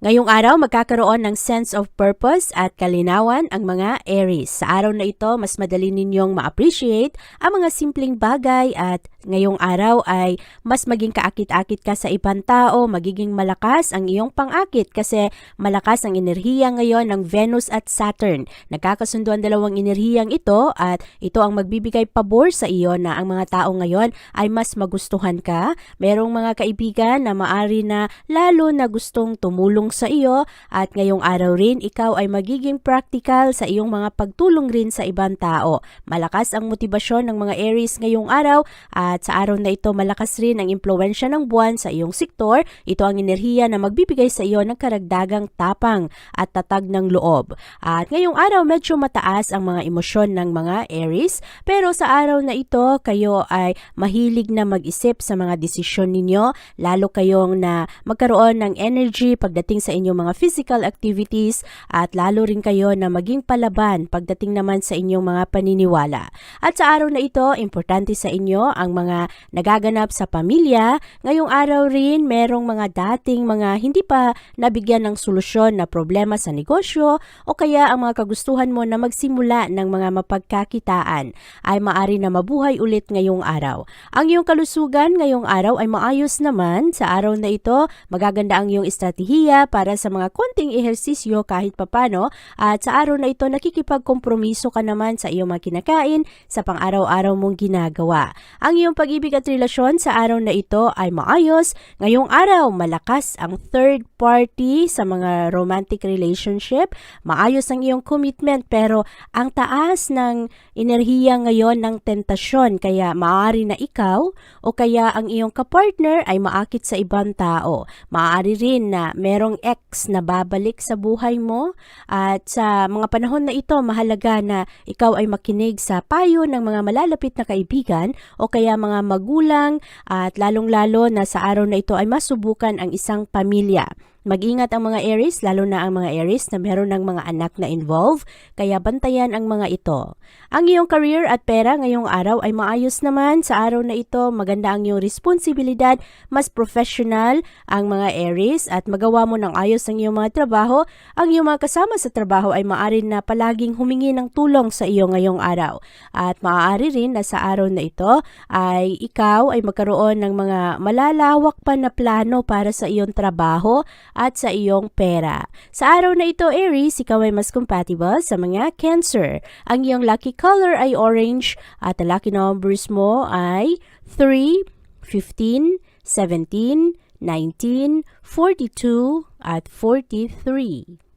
Ngayong araw, magkakaroon ng sense of purpose at kalinawan ang mga Aries. Sa araw na ito, mas madali ninyong ma-appreciate ang mga simpleng bagay at ngayong araw ay mas maging kaakit-akit ka sa ibang tao, magiging malakas ang iyong pang-akit kasi malakas ang enerhiya ngayon ng Venus at Saturn. Nagkakasundo ang dalawang enerhiyang ito at ito ang magbibigay pabor sa iyo na ang mga tao ngayon ay mas magustuhan ka. Merong mga kaibigan na maari na lalo na gustong tumulong sa iyo at ngayong araw rin ikaw ay magiging practical sa iyong mga pagtulong rin sa ibang tao. Malakas ang motibasyon ng mga Aries ngayong araw at sa araw na ito malakas rin ang impluensya ng buwan sa iyong sektor. Ito ang enerhiya na magbibigay sa iyo ng karagdagang tapang at tatag ng loob. At ngayong araw medyo mataas ang mga emosyon ng mga Aries pero sa araw na ito kayo ay mahilig na mag-isip sa mga desisyon ninyo lalo kayong na magkaroon ng energy pagdating sa inyong mga physical activities at lalo rin kayo na maging palaban pagdating naman sa inyong mga paniniwala. At sa araw na ito, importante sa inyo ang mga nagaganap sa pamilya. Ngayong araw rin, merong mga dating mga hindi pa nabigyan ng solusyon na problema sa negosyo o kaya ang mga kagustuhan mo na magsimula ng mga mapagkakitaan ay maari na mabuhay ulit ngayong araw. Ang iyong kalusugan ngayong araw ay maayos naman. Sa araw na ito, magaganda ang iyong estratehiya para sa mga konting ehersisyo kahit papano at sa araw na ito nakikipagkompromiso ka naman sa iyong mga kinakain sa pang-araw-araw mong ginagawa. Ang iyong pag-ibig at relasyon sa araw na ito ay maayos. Ngayong araw, malakas ang third party sa mga romantic relationship. Maayos ang iyong commitment pero ang taas ng enerhiya ngayon ng tentasyon kaya maaari na ikaw o kaya ang iyong kapartner ay maakit sa ibang tao. Maaari rin na merong ex na babalik sa buhay mo at sa mga panahon na ito mahalaga na ikaw ay makinig sa payo ng mga malalapit na kaibigan o kaya mga magulang at lalong-lalo na sa araw na ito ay masubukan ang isang pamilya. Mag-ingat ang mga Aries, lalo na ang mga Aries na meron ng mga anak na involved, kaya bantayan ang mga ito. Ang iyong career at pera ngayong araw ay maayos naman. Sa araw na ito, maganda ang iyong responsibilidad, mas professional ang mga Aries at magawa mo ng ayos ang iyong mga trabaho. Ang iyong mga kasama sa trabaho ay maaari na palaging humingi ng tulong sa iyo ngayong araw. At maaari rin na sa araw na ito ay ikaw ay magkaroon ng mga malalawak pa na plano para sa iyong trabaho at sa iyong pera. Sa araw na ito, Aries, ikaw ay mas compatible sa mga Cancer. Ang iyong lucky color ay orange at ang lucky numbers mo ay 3, 15, 17, 19, 42, at 43.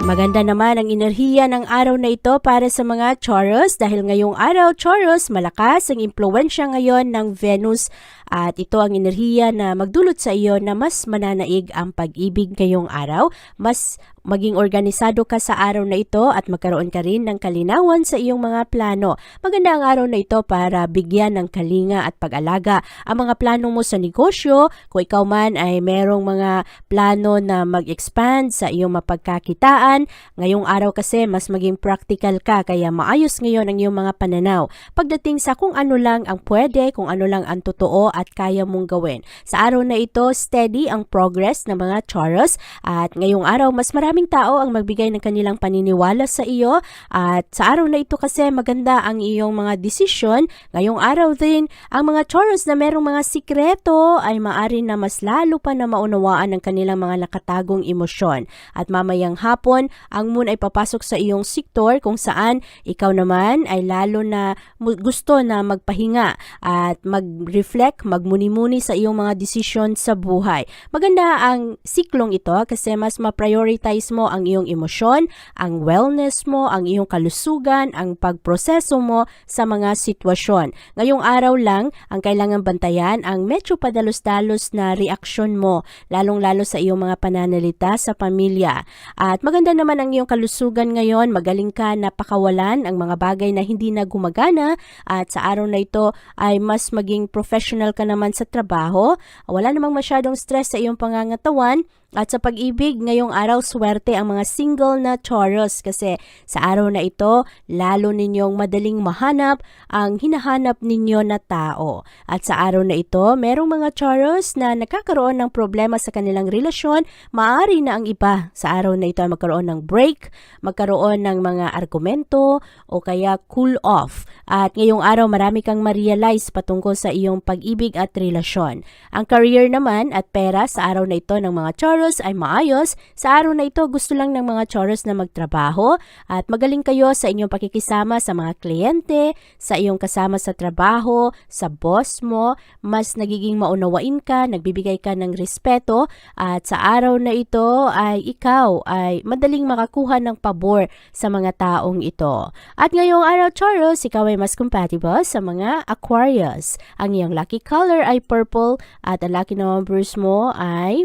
Maganda naman ang enerhiya ng araw na ito para sa mga Taurus. Dahil ngayong araw Taurus malakas ang impluensya ngayon ng Venus. At ito ang enerhiya na magdulot sa iyo na mas mananaig ang pag-ibig ngayong araw, mas maging organisado ka sa araw na ito at magkaroon ka rin ng kalinawan sa iyong mga plano. Maganda ang araw na ito para bigyan ng kalinga at pag-alaga ang mga plano mo sa negosyo. Kung ikaw man ay merong mga plano na mag-expand sa iyong mapagkakitaan, ngayong araw kasi mas maging practical ka kaya maayos ngayon ang iyong mga pananaw. Pagdating sa kung ano lang ang pwede, kung ano lang ang totoo at kaya mong gawin. Sa araw na ito, steady ang progress ng mga Taurus at ngayong araw mas maraming tao ang magbigay ng kanilang paniniwala sa iyo at sa araw na ito kasi maganda ang iyong mga desisyon. Ngayong araw din, ang mga Taurus na merong mga sikreto ay maari na mas lalo pa na maunawaan ng kanilang mga nakatagong emosyon. At mamayang hapon, ang moon ay papasok sa iyong sektor kung saan ikaw naman ay lalo na gusto na magpahinga at mag-reflect, magmuni-muni sa iyong mga desisyon sa buhay. Maganda ang siklong ito kasi mas ma-prioritize mo ang iyong emosyon, ang wellness mo, ang iyong kalusugan, ang pagproseso mo sa mga sitwasyon. Ngayong araw lang, ang kailangan bantayan ang medyo padalos-dalos na reaksyon mo, lalong-lalo sa iyong mga pananalita sa pamilya. At maganda naman ang iyong kalusugan ngayon, magaling ka na pakawalan ang mga bagay na hindi na gumagana at sa araw na ito ay mas maging professional ka naman sa trabaho. Wala namang masyadong stress sa iyong pangangatawan at sa pag-ibig, ngayong araw swerte ang mga single na Taurus kasi sa araw na ito, lalo ninyong madaling mahanap ang hinahanap ninyo na tao. At sa araw na ito, merong mga Taurus na nakakaroon ng problema sa kanilang relasyon, maaari na ang iba sa araw na ito ay magkaroon ng break, magkaroon ng mga argumento o kaya cool off. At ngayong araw, marami kang ma-realize patungkol sa iyong pag-ibig at relasyon. Ang career naman at pera sa araw na ito ng mga Taurus ay maayos. Sa araw na ito, gusto lang ng mga Taurus na magtrabaho at magaling kayo sa inyong pakikisama sa mga kliyente, sa iyong kasama sa trabaho, sa boss mo, mas nagiging maunawain ka, nagbibigay ka ng respeto at sa araw na ito ay ikaw ay madaling makakuha ng pabor sa mga taong ito. At ngayong araw Taurus, ikaw ay mas compatible sa mga Aquarius. Ang iyong lucky color ay purple at ang lucky numbers mo ay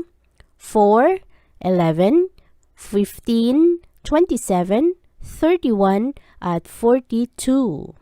4, 11, 15, 27, 31, at 42.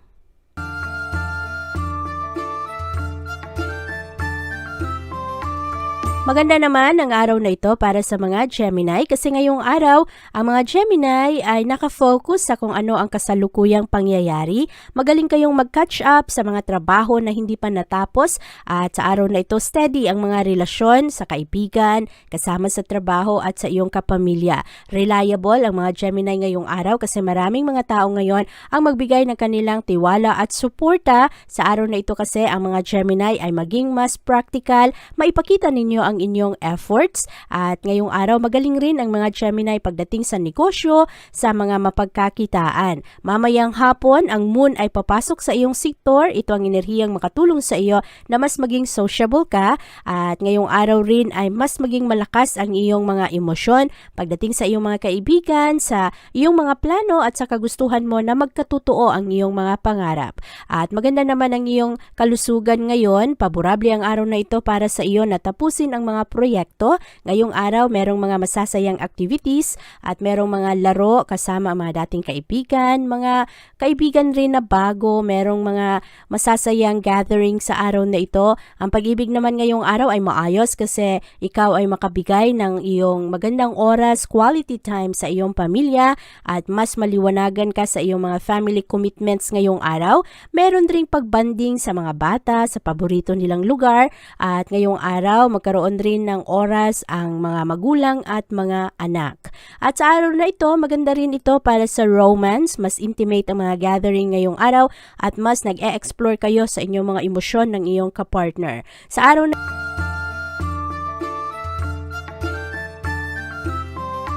Maganda naman ang araw na ito para sa mga Gemini kasi ngayong araw, ang mga Gemini ay nakafocus sa kung ano ang kasalukuyang pangyayari. Magaling kayong mag-catch up sa mga trabaho na hindi pa natapos at sa araw na ito steady ang mga relasyon sa kaibigan, kasama sa trabaho at sa iyong kapamilya. Reliable ang mga Gemini ngayong araw kasi maraming mga tao ngayon ang magbigay ng kanilang tiwala at suporta. Sa araw na ito kasi ang mga Gemini ay maging mas practical, maipakita ninyo ang inyong efforts at ngayong araw magaling rin ang mga Gemini pagdating sa negosyo, sa mga mapagkakitaan. Mamayang hapon, ang moon ay papasok sa iyong sektor. Ito ang enerhiyang makatulong sa iyo na mas maging sociable ka at ngayong araw rin ay mas maging malakas ang iyong mga emosyon pagdating sa iyong mga kaibigan, sa iyong mga plano at sa kagustuhan mo na magkatotoo ang iyong mga pangarap. At maganda naman ang iyong kalusugan ngayon. Paborable ang araw na ito para sa iyo na tapusin ang mga proyekto. Ngayong araw, merong mga masasayang activities at merong mga laro kasama ang mga dating kaibigan, mga kaibigan rin na bago, merong mga masasayang gathering sa araw na ito. Ang pag-ibig naman ngayong araw ay maayos kasi ikaw ay makabigay ng iyong magandang oras, quality time sa iyong pamilya at mas maliwanagan ka sa iyong mga family commitments ngayong araw. Meron ring pagbanding sa mga bata sa paborito nilang lugar at ngayong araw magkaroon rin ng oras ang mga magulang at mga anak. At sa araw na ito, maganda rin ito para sa romance, mas intimate ang mga gathering ngayong araw at mas nag-e-explore kayo sa inyong mga emosyon ng iyong kapartner. Sa araw na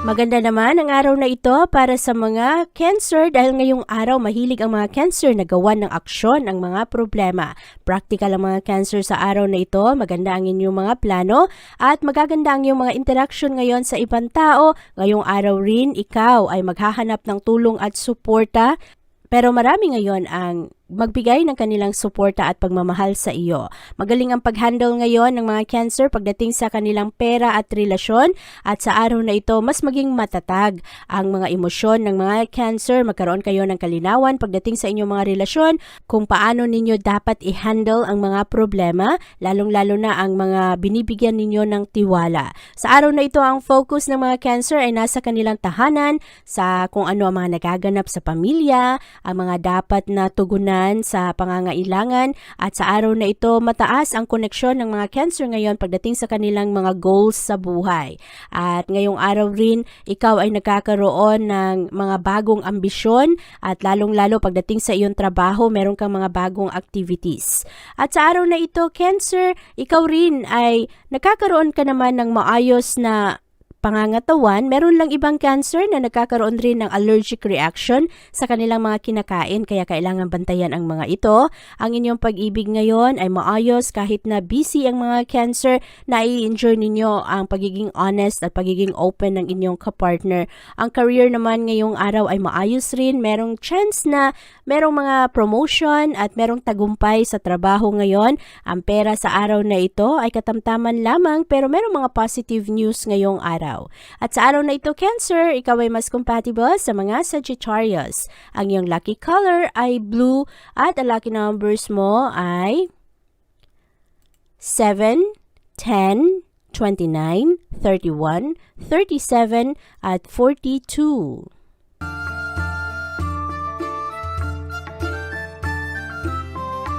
Maganda naman ang araw na ito para sa mga cancer dahil ngayong araw mahilig ang mga cancer na gawan ng aksyon ang mga problema. Practical ang mga cancer sa araw na ito, maganda ang inyong mga plano at magaganda ang iyong mga interaction ngayon sa ibang tao. Ngayong araw rin ikaw ay maghahanap ng tulong at suporta pero marami ngayon ang magbigay ng kanilang suporta at pagmamahal sa iyo. Magaling ang pag-handle ngayon ng mga cancer pagdating sa kanilang pera at relasyon at sa araw na ito mas maging matatag ang mga emosyon ng mga cancer. Magkaroon kayo ng kalinawan pagdating sa inyong mga relasyon kung paano ninyo dapat i-handle ang mga problema, lalong-lalo na ang mga binibigyan ninyo ng tiwala. Sa araw na ito ang focus ng mga cancer ay nasa kanilang tahanan, sa kung ano ang mga nagaganap sa pamilya, ang mga dapat na tugunan kakayanan sa pangangailangan at sa araw na ito mataas ang koneksyon ng mga cancer ngayon pagdating sa kanilang mga goals sa buhay. At ngayong araw rin, ikaw ay nagkakaroon ng mga bagong ambisyon at lalong-lalo pagdating sa iyong trabaho, meron kang mga bagong activities. At sa araw na ito, Cancer, ikaw rin ay nagkakaroon ka naman ng maayos na pangangatawan, meron lang ibang cancer na nagkakaroon rin ng allergic reaction sa kanilang mga kinakain kaya kailangan bantayan ang mga ito. Ang inyong pag-ibig ngayon ay maayos kahit na busy ang mga cancer na i-enjoy ninyo ang pagiging honest at pagiging open ng inyong kapartner. Ang career naman ngayong araw ay maayos rin. Merong chance na merong mga promotion at merong tagumpay sa trabaho ngayon. Ang pera sa araw na ito ay katamtaman lamang pero merong mga positive news ngayong araw. At sa araw na ito, Cancer, ikaw ay mas compatible sa mga Sagittarius. Ang iyong lucky color ay blue at ang lucky numbers mo ay 7, 10, 29, 31, 37, at 42.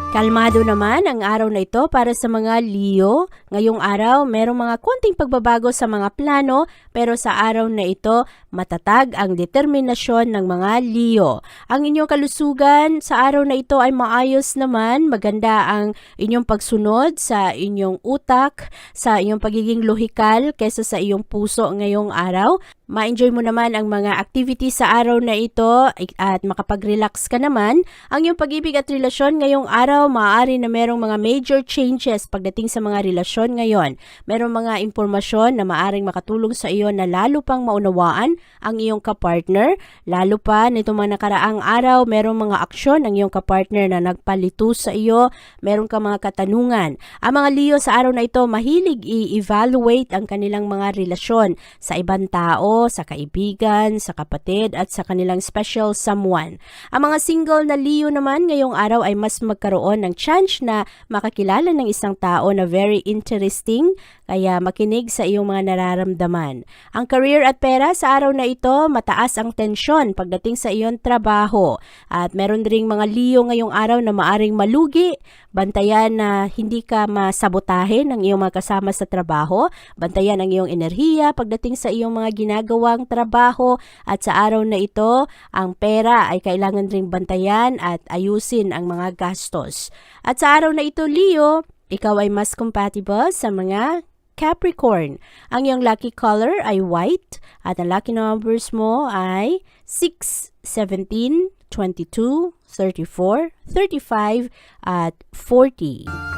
Kalmado naman ang araw na ito para sa mga Leo. Ngayong araw, merong mga konting pagbabago sa mga plano pero sa araw na ito, matatag ang determinasyon ng mga Leo. Ang inyong kalusugan sa araw na ito ay maayos naman. Maganda ang inyong pagsunod sa inyong utak, sa inyong pagiging lohikal kesa sa iyong puso ngayong araw. Ma-enjoy mo naman ang mga activities sa araw na ito at makapag-relax ka naman. Ang iyong pag-ibig at relasyon ngayong araw, maaari na merong mga major changes pagdating sa mga relasyon ngayon. Merong mga impormasyon na maaring makatulong sa iyo na lalo pang maunawaan ang iyong kapartner. Lalo pa nito mga nakaraang araw, merong mga aksyon ang iyong kapartner na nagpalito sa iyo. Meron ka mga katanungan. Ang mga Leo sa araw na ito, mahilig i-evaluate ang kanilang mga relasyon sa ibang tao, sa kaibigan, sa kapatid at sa kanilang special someone. Ang mga single na Leo naman ngayong araw ay mas magkaroon ng chance na makakilala ng isang tao na very interesting kaya makinig sa iyong mga nararamdaman. Ang career at pera sa araw na ito, mataas ang tensyon pagdating sa iyong trabaho. At meron ding mga Leo ngayong araw na maaring malugi, bantayan na hindi ka masabotahe ng iyong mga kasama sa trabaho, bantayan ang iyong enerhiya pagdating sa iyong mga ginagawang trabaho at sa araw na ito, ang pera ay kailangan ring bantayan at ayusin ang mga gastos. At sa araw na ito, Leo, ikaw ay mas compatible sa mga Capricorn. Ang iyong lucky color ay white at ang lucky numbers mo ay 6, 17, 22, 34, 35 at 40.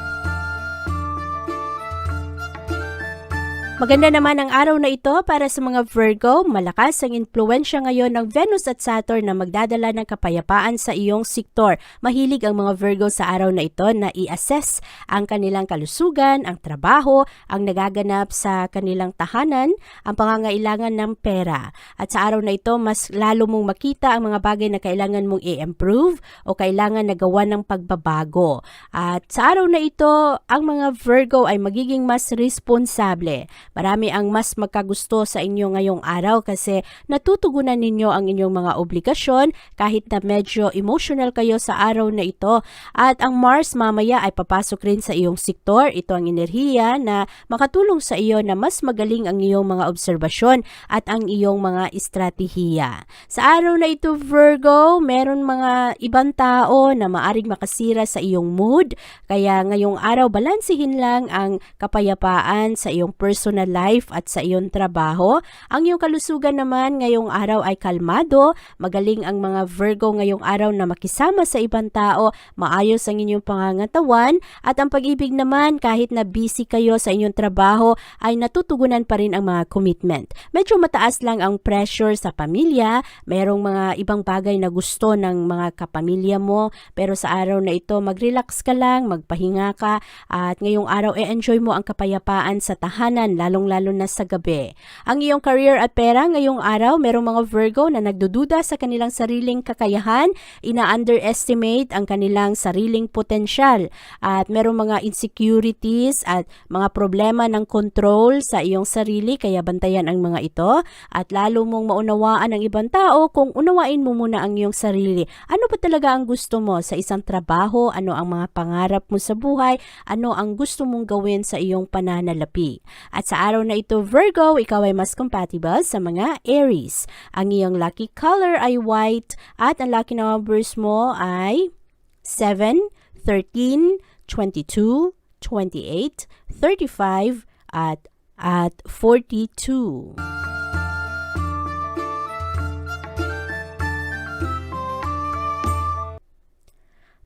Maganda naman ang araw na ito para sa mga Virgo. Malakas ang impluensya ngayon ng Venus at Saturn na magdadala ng kapayapaan sa iyong sektor. Mahilig ang mga Virgo sa araw na ito na i-assess ang kanilang kalusugan, ang trabaho, ang nagaganap sa kanilang tahanan, ang pangangailangan ng pera. At sa araw na ito, mas lalo mong makita ang mga bagay na kailangan mong i-improve o kailangan na gawa ng pagbabago. At sa araw na ito, ang mga Virgo ay magiging mas responsable. Marami ang mas magkagusto sa inyo ngayong araw kasi natutugunan ninyo ang inyong mga obligasyon kahit na medyo emotional kayo sa araw na ito. At ang Mars mamaya ay papasok rin sa iyong sektor. Ito ang enerhiya na makatulong sa iyo na mas magaling ang iyong mga obserbasyon at ang iyong mga estratehiya. Sa araw na ito Virgo, meron mga ibang tao na maaring makasira sa iyong mood. Kaya ngayong araw balansihin lang ang kapayapaan sa iyong personal life at sa iyong trabaho. Ang iyong kalusugan naman ngayong araw ay kalmado. Magaling ang mga Virgo ngayong araw na makisama sa ibang tao. Maayos ang inyong pangangatawan. At ang pag-ibig naman kahit na busy kayo sa inyong trabaho ay natutugunan pa rin ang mga commitment. Medyo mataas lang ang pressure sa pamilya. Merong mga ibang bagay na gusto ng mga kapamilya mo. Pero sa araw na ito, mag-relax ka lang, magpahinga ka. At ngayong araw, e-enjoy mo ang kapayapaan sa tahanan, lalo lalong-lalo na sa gabi. Ang iyong career at pera ngayong araw, merong mga Virgo na nagdududa sa kanilang sariling kakayahan, ina-underestimate ang kanilang sariling potensyal at merong mga insecurities at mga problema ng control sa iyong sarili kaya bantayan ang mga ito at lalo mong maunawaan ang ibang tao kung unawain mo muna ang iyong sarili. Ano talaga ang gusto mo sa isang trabaho? Ano ang mga pangarap mo sa buhay? Ano ang gusto mong gawin sa iyong pananalapi? At sa araw na ito, Virgo, ikaw ay mas compatible sa mga Aries. Ang iyong lucky color ay white at ang lucky numbers mo ay 7, 13, 22, 28, 35, at at 42.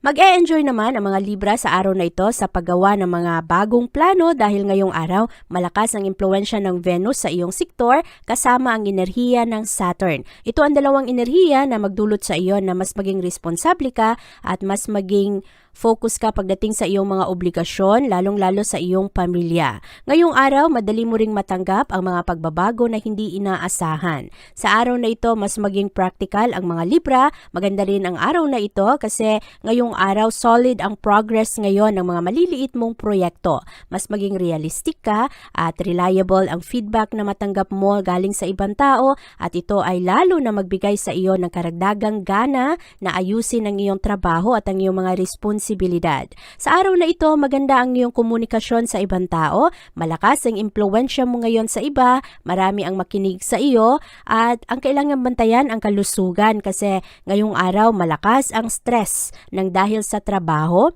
Mag-e-enjoy naman ang mga Libra sa araw na ito sa paggawa ng mga bagong plano dahil ngayong araw malakas ang impluensya ng Venus sa iyong sektor kasama ang enerhiya ng Saturn. Ito ang dalawang enerhiya na magdulot sa iyo na mas maging responsable ka at mas maging focus ka pagdating sa iyong mga obligasyon, lalong-lalo sa iyong pamilya. Ngayong araw, madali mo ring matanggap ang mga pagbabago na hindi inaasahan. Sa araw na ito, mas maging practical ang mga Libra. Maganda rin ang araw na ito kasi ngayong araw, solid ang progress ngayon ng mga maliliit mong proyekto. Mas maging realistic ka at reliable ang feedback na matanggap mo galing sa ibang tao at ito ay lalo na magbigay sa iyo ng karagdagang gana na ayusin ang iyong trabaho at ang iyong mga responsibilidad responsibilidad. Sa araw na ito, maganda ang iyong komunikasyon sa ibang tao, malakas ang impluensya mo ngayon sa iba, marami ang makinig sa iyo, at ang kailangan bantayan ang kalusugan kasi ngayong araw malakas ang stress ng dahil sa trabaho,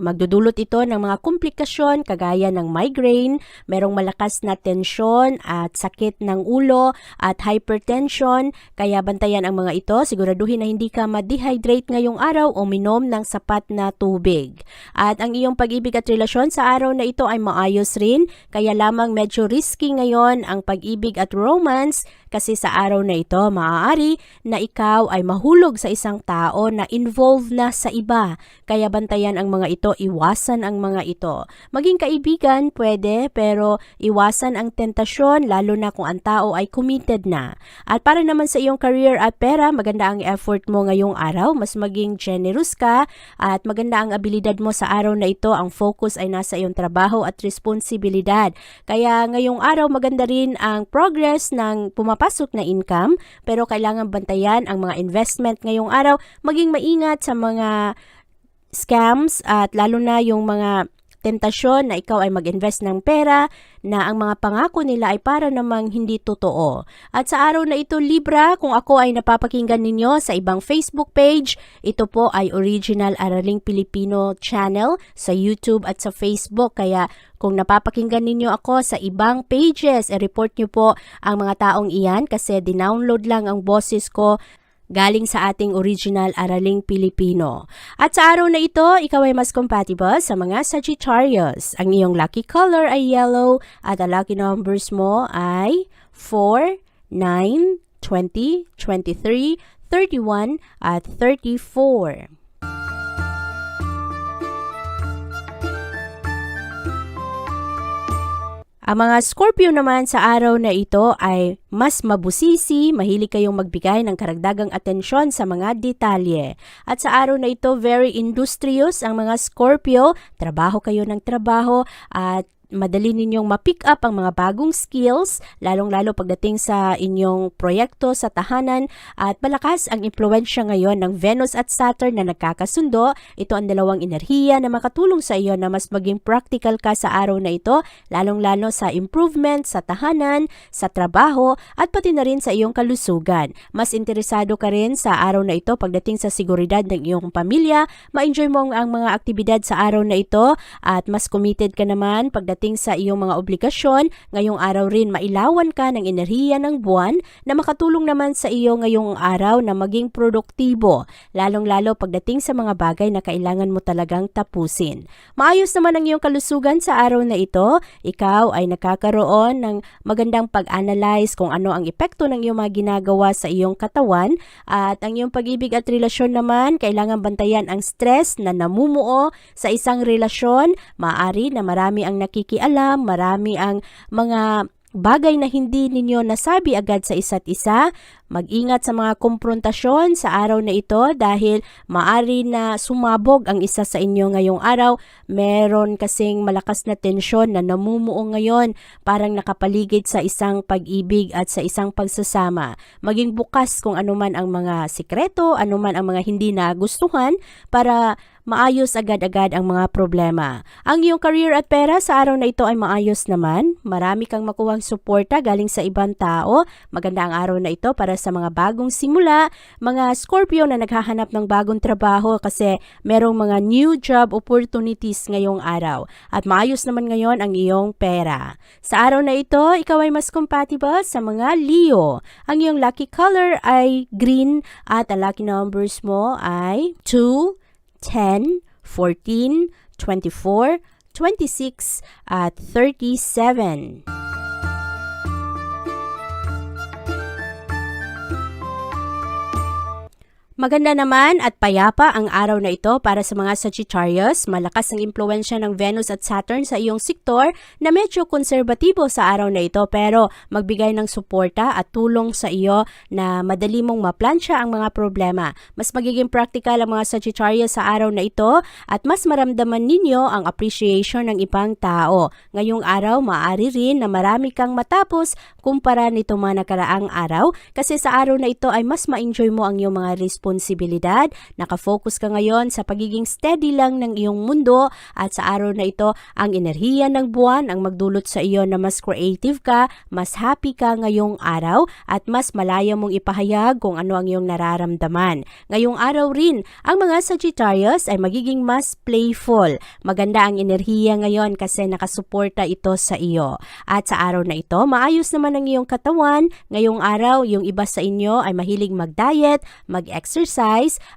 Magdudulot ito ng mga komplikasyon kagaya ng migraine, merong malakas na tensyon at sakit ng ulo at hypertension. Kaya bantayan ang mga ito, siguraduhin na hindi ka ma-dehydrate ngayong araw o minom ng sapat na tubig. At ang iyong pag-ibig at relasyon sa araw na ito ay maayos rin, kaya lamang medyo risky ngayon ang pag-ibig at romance kasi sa araw na ito maaari na ikaw ay mahulog sa isang tao na involved na sa iba. Kaya bantayan ang mga ito ito, iwasan ang mga ito. Maging kaibigan, pwede, pero iwasan ang tentasyon, lalo na kung ang tao ay committed na. At para naman sa iyong career at pera, maganda ang effort mo ngayong araw, mas maging generous ka, at maganda ang abilidad mo sa araw na ito, ang focus ay nasa iyong trabaho at responsibilidad. Kaya ngayong araw, maganda rin ang progress ng pumapasok na income, pero kailangan bantayan ang mga investment ngayong araw, maging maingat sa mga scams at lalo na yung mga tentasyon na ikaw ay mag-invest ng pera na ang mga pangako nila ay para namang hindi totoo. At sa araw na ito, Libra, kung ako ay napapakinggan ninyo sa ibang Facebook page, ito po ay Original Araling Pilipino channel sa YouTube at sa Facebook. Kaya kung napapakinggan ninyo ako sa ibang pages, i-report nyo po ang mga taong iyan kasi dinownload lang ang boses ko galing sa ating original Araling Pilipino. At sa araw na ito, ikaw ay mas compatible sa mga Sagittarius. Ang iyong lucky color ay yellow at ang lucky numbers mo ay 4, 9, 20, 23, 31 at 34. Ang mga Scorpio naman sa araw na ito ay mas mabusisi, mahilig kayong magbigay ng karagdagang atensyon sa mga detalye. At sa araw na ito, very industrious ang mga Scorpio, trabaho kayo ng trabaho at madali ninyong ma-pick up ang mga bagong skills, lalong-lalo pagdating sa inyong proyekto sa tahanan at malakas ang impluensya ngayon ng Venus at Saturn na nagkakasundo. Ito ang dalawang enerhiya na makatulong sa iyo na mas maging practical ka sa araw na ito, lalong-lalo sa improvement sa tahanan, sa trabaho at pati na rin sa iyong kalusugan. Mas interesado ka rin sa araw na ito pagdating sa seguridad ng iyong pamilya, ma-enjoy mo ang mga aktibidad sa araw na ito at mas committed ka naman pagdating pagdating sa iyong mga obligasyon, ngayong araw rin mailawan ka ng enerhiya ng buwan na makatulong naman sa iyo ngayong araw na maging produktibo, lalong-lalo pagdating sa mga bagay na kailangan mo talagang tapusin. Maayos naman ang iyong kalusugan sa araw na ito, ikaw ay nakakaroon ng magandang pag-analyze kung ano ang epekto ng iyong mga ginagawa sa iyong katawan. At ang iyong pag-ibig at relasyon naman, kailangan bantayan ang stress na namumuo sa isang relasyon, maaari na marami ang nakikita pakikialam, marami ang mga bagay na hindi ninyo nasabi agad sa isa't isa. Mag-ingat sa mga komprontasyon sa araw na ito dahil maari na sumabog ang isa sa inyo ngayong araw. Meron kasing malakas na tensyon na namumuo ngayon parang nakapaligid sa isang pag-ibig at sa isang pagsasama. Maging bukas kung anuman ang mga sikreto, anuman ang mga hindi nagustuhan para maayos agad-agad ang mga problema. Ang iyong career at pera sa araw na ito ay maayos naman. Marami kang makuhang suporta galing sa ibang tao. Maganda ang araw na ito para sa mga bagong simula, mga Scorpio na naghahanap ng bagong trabaho kasi merong mga new job opportunities ngayong araw. At maayos naman ngayon ang iyong pera. Sa araw na ito, ikaw ay mas compatible sa mga Leo. Ang iyong lucky color ay green at ang lucky numbers mo ay 2, 10, 14, 24, 26, at 37. Maganda naman at payapa ang araw na ito para sa mga Sagittarius. Malakas ang impluensya ng Venus at Saturn sa iyong sektor na medyo konserbatibo sa araw na ito pero magbigay ng suporta at tulong sa iyo na madali mong maplansya ang mga problema. Mas magiging practical ang mga Sagittarius sa araw na ito at mas maramdaman ninyo ang appreciation ng ibang tao. Ngayong araw, maaari rin na marami kang matapos kumpara nito mga nakaraang araw kasi sa araw na ito ay mas ma-enjoy mo ang iyong mga responsibilidad. Nakafocus ka ngayon sa pagiging steady lang ng iyong mundo at sa araw na ito, ang enerhiya ng buwan ang magdulot sa iyo na mas creative ka, mas happy ka ngayong araw at mas malaya mong ipahayag kung ano ang iyong nararamdaman. Ngayong araw rin, ang mga Sagittarius ay magiging mas playful. Maganda ang enerhiya ngayon kasi nakasuporta ito sa iyo. At sa araw na ito, maayos naman ang iyong katawan. Ngayong araw, yung iba sa inyo ay mahilig mag-diet, mag-exercise,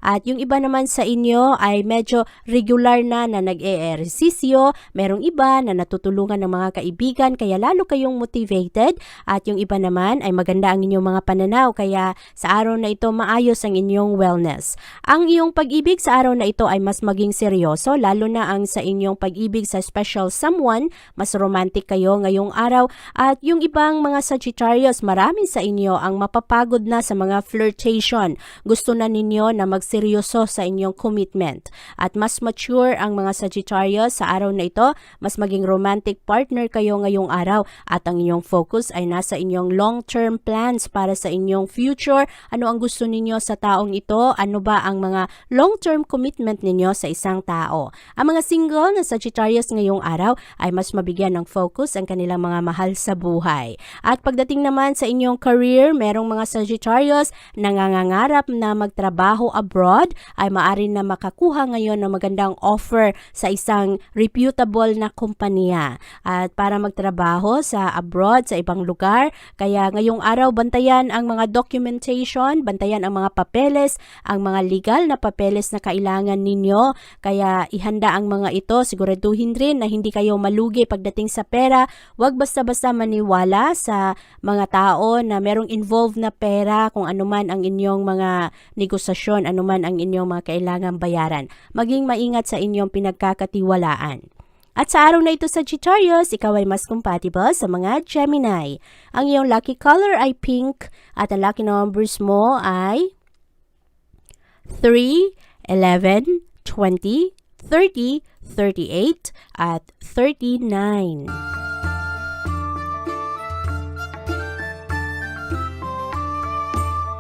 at yung iba naman sa inyo ay medyo regular na na nag-e-ersisyo. Merong iba na natutulungan ng mga kaibigan kaya lalo kayong motivated at yung iba naman ay maganda ang inyong mga pananaw kaya sa araw na ito maayos ang inyong wellness. Ang iyong pag-ibig sa araw na ito ay mas maging seryoso lalo na ang sa inyong pag-ibig sa special someone, mas romantic kayo ngayong araw at yung ibang mga Sagittarius, marami sa inyo ang mapapagod na sa mga flirtation. Gusto na ninyo na magseryoso sa inyong commitment. At mas mature ang mga Sagittarius sa araw na ito, mas maging romantic partner kayo ngayong araw at ang inyong focus ay nasa inyong long-term plans para sa inyong future. Ano ang gusto ninyo sa taong ito? Ano ba ang mga long-term commitment ninyo sa isang tao? Ang mga single na Sagittarius ngayong araw ay mas mabigyan ng focus ang kanilang mga mahal sa buhay. At pagdating naman sa inyong career, merong mga Sagittarius na nangangarap na magtrabaho abroad ay maaari na makakuha ngayon ng magandang offer sa isang reputable na kumpanya. At para magtrabaho sa abroad, sa ibang lugar, kaya ngayong araw bantayan ang mga documentation, bantayan ang mga papeles, ang mga legal na papeles na kailangan ninyo. Kaya ihanda ang mga ito, siguraduhin rin na hindi kayo malugi pagdating sa pera. Huwag basta-basta maniwala sa mga tao na merong involved na pera kung anuman ang inyong mga negosasyon, anuman ang inyong mga kailangan bayaran. Maging maingat sa inyong pinagkakatiwalaan. At sa araw na ito sa Sagittarius, ikaw ay mas compatible sa mga Gemini. Ang iyong lucky color ay pink at ang lucky numbers mo ay 3, 11, 20, 30, 38, at 39.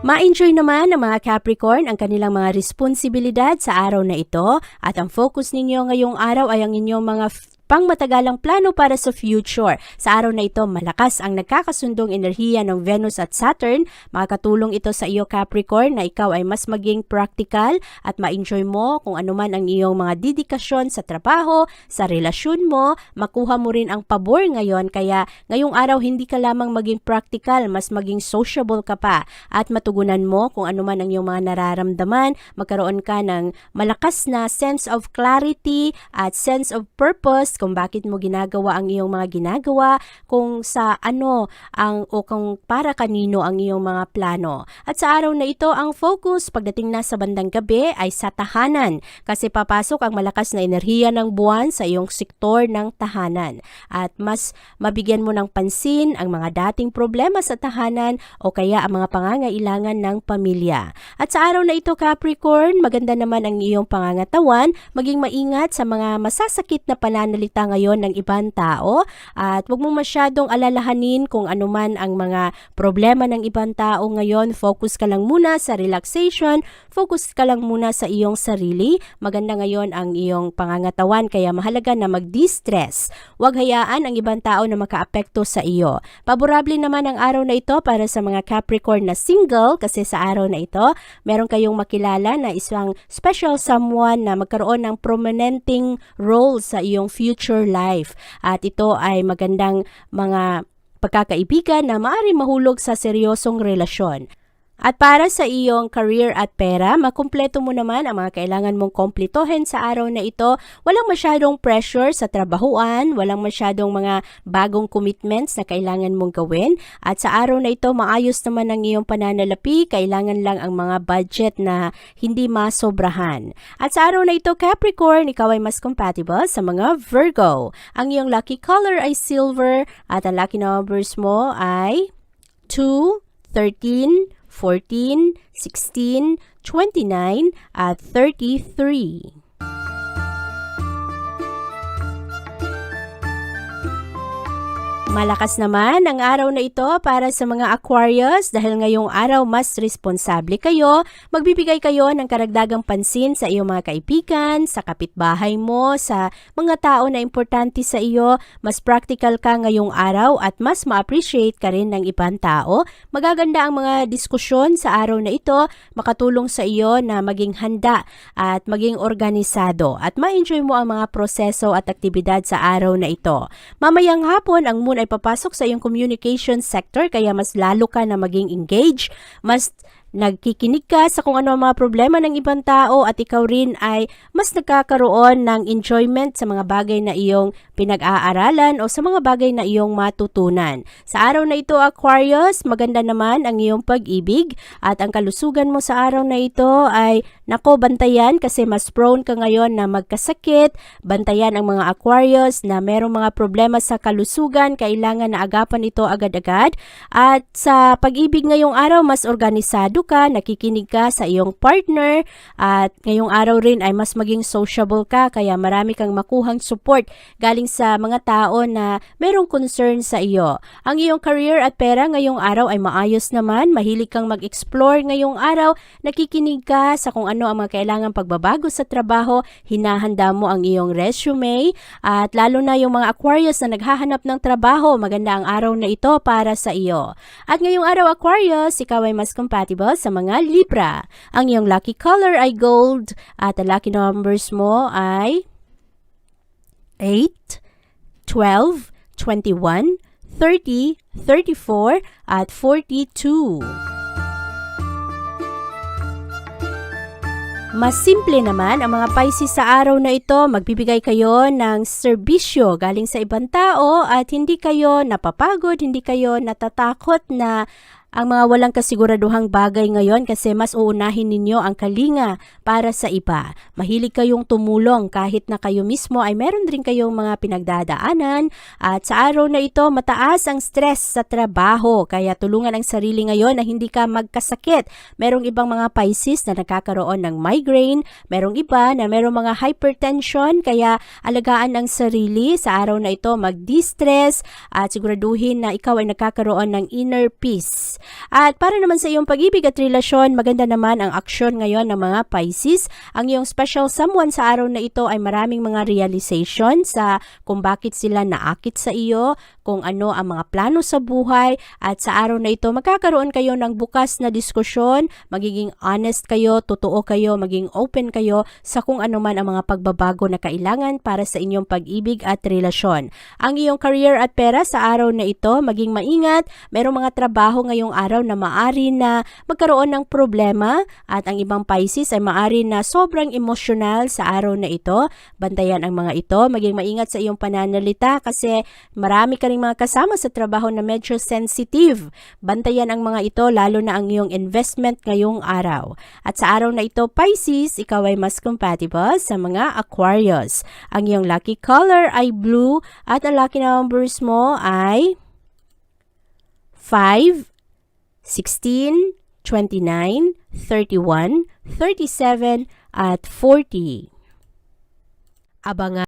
Ma-enjoy naman ng mga Capricorn ang kanilang mga responsibilidad sa araw na ito at ang focus ninyo ngayong araw ay ang inyong mga pangmatagalang plano para sa future. Sa araw na ito, malakas ang nagkakasundong enerhiya ng Venus at Saturn. Makakatulong ito sa iyo Capricorn na ikaw ay mas maging practical at ma-enjoy mo kung anuman ang iyong mga dedikasyon sa trabaho, sa relasyon mo, makuha mo rin ang pabor ngayon kaya ngayong araw hindi ka lamang maging practical, mas maging sociable ka pa at matugunan mo kung anuman ang iyong mga nararamdaman, magkaroon ka ng malakas na sense of clarity at sense of purpose reasons kung bakit mo ginagawa ang iyong mga ginagawa, kung sa ano ang o kung para kanino ang iyong mga plano. At sa araw na ito, ang focus pagdating na sa bandang gabi ay sa tahanan kasi papasok ang malakas na enerhiya ng buwan sa iyong sektor ng tahanan at mas mabigyan mo ng pansin ang mga dating problema sa tahanan o kaya ang mga pangangailangan ng pamilya. At sa araw na ito Capricorn, maganda naman ang iyong pangangatawan, maging maingat sa mga masasakit na pananalita ngayon ng ibang tao at huwag mo masyadong alalahanin kung anuman ang mga problema ng ibang tao ngayon. Focus ka lang muna sa relaxation, focus ka lang muna sa iyong sarili. Maganda ngayon ang iyong pangangatawan kaya mahalaga na mag-distress. Huwag hayaan ang ibang tao na makaapekto sa iyo. Paborable naman ang araw na ito para sa mga Capricorn na single kasi sa araw na ito, meron kayong makilala na isang special someone na magkaroon ng prominenting role sa iyong future life. At ito ay magandang mga pagkakaibigan na maaari mahulog sa seryosong relasyon. At para sa iyong career at pera, makumpleto mo naman ang mga kailangan mong kompletohin sa araw na ito. Walang masyadong pressure sa trabahuan, walang masyadong mga bagong commitments na kailangan mong gawin. At sa araw na ito, maayos naman ang iyong pananalapi, kailangan lang ang mga budget na hindi masobrahan. At sa araw na ito, Capricorn, ikaw ay mas compatible sa mga Virgo. Ang iyong lucky color ay silver at ang lucky numbers mo ay 2, 13, 14, 16, 29, at 33. Malakas naman ang araw na ito para sa mga Aquarius dahil ngayong araw mas responsable kayo. Magbibigay kayo ng karagdagang pansin sa iyong mga kaibigan, sa kapitbahay mo, sa mga tao na importante sa iyo. Mas practical ka ngayong araw at mas ma-appreciate ka rin ng ibang tao. Magaganda ang mga diskusyon sa araw na ito, makatulong sa iyo na maging handa at maging organisado at ma-enjoy mo ang mga proseso at aktibidad sa araw na ito. Mamayang hapon, ang moon ay papasok sa iyong communication sector kaya mas lalo ka na maging engaged, mas nagkikinig ka sa kung ano ang mga problema ng ibang tao at ikaw rin ay mas nagkakaroon ng enjoyment sa mga bagay na iyong pinag-aaralan o sa mga bagay na iyong matutunan. Sa araw na ito Aquarius, maganda naman ang iyong pag-ibig at ang kalusugan mo sa araw na ito ay nako bantayan kasi mas prone ka ngayon na magkasakit, bantayan ang mga Aquarius na merong mga problema sa kalusugan, kailangan na agapan ito agad-agad at sa pag-ibig ngayong araw mas organisado ka, nakikinig ka sa iyong partner at ngayong araw rin ay mas maging sociable ka kaya marami kang makuhang support galing sa mga tao na merong concern sa iyo. Ang iyong career at pera ngayong araw ay maayos naman, mahilig kang mag-explore ngayong araw, nakikinig ka sa kung ano ang mga kailangang pagbabago sa trabaho, hinahanda mo ang iyong resume at lalo na yung mga Aquarius na naghahanap ng trabaho, maganda ang araw na ito para sa iyo. At ngayong araw Aquarius, ikaw ay mas compatible sa mga Libra. Ang iyong lucky color ay gold at ang lucky numbers mo ay 8, 12, 21, 30, 34, at 42. Mas simple naman ang mga Pisces sa araw na ito. Magbibigay kayo ng serbisyo galing sa ibang tao at hindi kayo napapagod, hindi kayo natatakot na ang mga walang kasiguraduhang bagay ngayon kasi mas uunahin ninyo ang kalinga para sa iba. Mahilig kayong tumulong kahit na kayo mismo ay meron din kayong mga pinagdadaanan at sa araw na ito mataas ang stress sa trabaho kaya tulungan ang sarili ngayon na hindi ka magkasakit. Merong ibang mga Pisces na nagkakaroon ng migraine, merong iba na merong mga hypertension kaya alagaan ang sarili sa araw na ito mag-distress at siguraduhin na ikaw ay nagkakaroon ng inner peace. At para naman sa iyong pag-ibig at relasyon, maganda naman ang aksyon ngayon ng mga Pisces. Ang iyong special someone sa araw na ito ay maraming mga realization sa kung bakit sila naakit sa iyo, kung ano ang mga plano sa buhay at sa araw na ito magkakaroon kayo ng bukas na diskusyon, magiging honest kayo, totoo kayo, maging open kayo sa kung ano man ang mga pagbabago na kailangan para sa inyong pag-ibig at relasyon. Ang iyong career at pera sa araw na ito, maging maingat, merong mga trabaho ngayong ngayong araw na maari na magkaroon ng problema at ang ibang Pisces ay maari na sobrang emosyonal sa araw na ito. Bantayan ang mga ito, maging maingat sa iyong pananalita kasi marami ka ring mga kasama sa trabaho na medyo sensitive. Bantayan ang mga ito lalo na ang iyong investment ngayong araw. At sa araw na ito, Pisces, ikaw ay mas compatible sa mga Aquarius. Ang iyong lucky color ay blue at ang lucky numbers mo ay 5, 16, 29, 31, 37, at 40. Abangan